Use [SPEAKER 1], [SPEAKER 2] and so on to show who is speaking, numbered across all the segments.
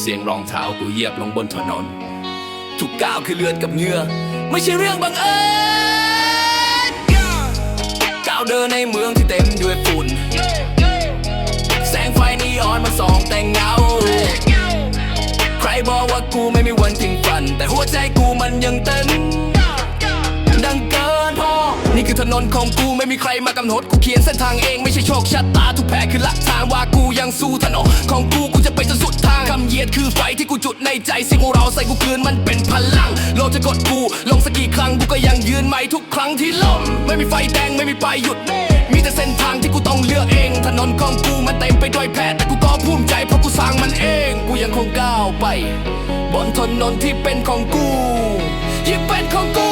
[SPEAKER 1] เสียงรองเท้ากูเหยียบลงบนถนน ทุกก้าวคือเลือดกับเหงื่อ ไม่ใช่เรื่องบังเอิญก้าวเดินในเมืองที่เต็มด้วยฝุ่น แสงไฟนีออนมาส่องแต่งเงา ใครบอกว่ากูไม่มีวันทิ้งฝัน แต่หัวใจกูมันยังเต้นดังเกินพอ นี่คือถนนของกูไม่มีใครมากำหนด กูเขียนเส้นทางเองไม่ใช่โชคชะตา ทุกแพ้คือหลักฐานว่ากูยังสู้ถนนของกู ยียดคือไฟที่กูจุดในใจสิ่งของเราใส่กูคืนมันเป็นพลัง โลกจะกดกู ลงสักกี่ครั้งกูก็ยังยืนใหม่ทุกครั้งที่ล้มไม่มีไฟแดงไม่มีป้ายหยุด มีแต่เส้นทางที่กูต้องเลือกเอง ถนนของกูมันเต็มไปด้วยแผลแต่กูก็ภูมิใจเพราะกูสร้างมันเอง กูยังคงก้าวไป บนถนนที่เป็นของกูที่งเป็นของกู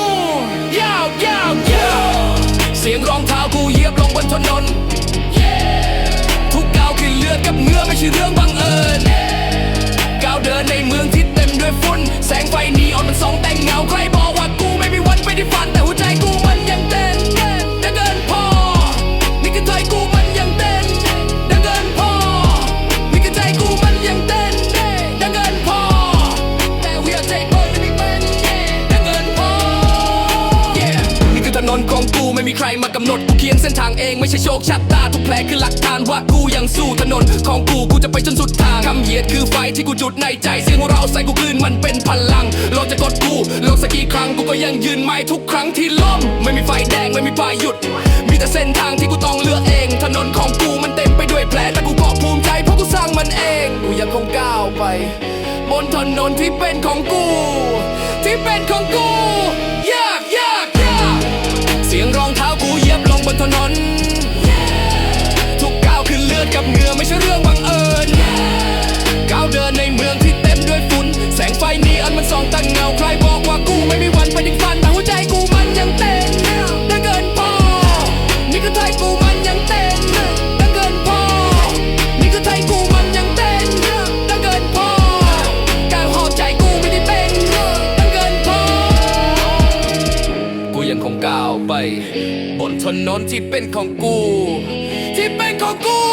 [SPEAKER 1] ยาวยาวยาวเสียงรองเท้ากูเหยียบลงบนถนนทุกก้าวคือเลือดกับเหงื่อไม่ใช่เรื่องบังเอิญ นี่คือถนนของกูไม่มีใครมากำหนดกูเขียนเส้นทางเองไม่ใช่โชคชะตาทุกแผลคือหลักฐานว่ากูยังสู้ถนนของกูกูจะไปจนสุดทางคำเหยียดคือไฟที่กูจุดในใจเสียงของเราใส่กูคลื่นมันเป็นพลังโลกจะกดกูลงสักกี่ครั้งกูก็ยังยืนไม้ทุกครั้งที่ล้มไม่มีไฟแดงไม่มีป้ายหยุด มีแต่เส้นทางที่กูต้องเลือกเอง ถนนของกูมันเต็มไปด้วยแผลแต่กูก็ภูมิใจเพราะกูสร้างมันเองกูยังคงก้าวไป บนถนนที่เป็นของกู ที่เป็นของกู นนาวไป บนถนนที่เป็นของกู ที่เป็นของกู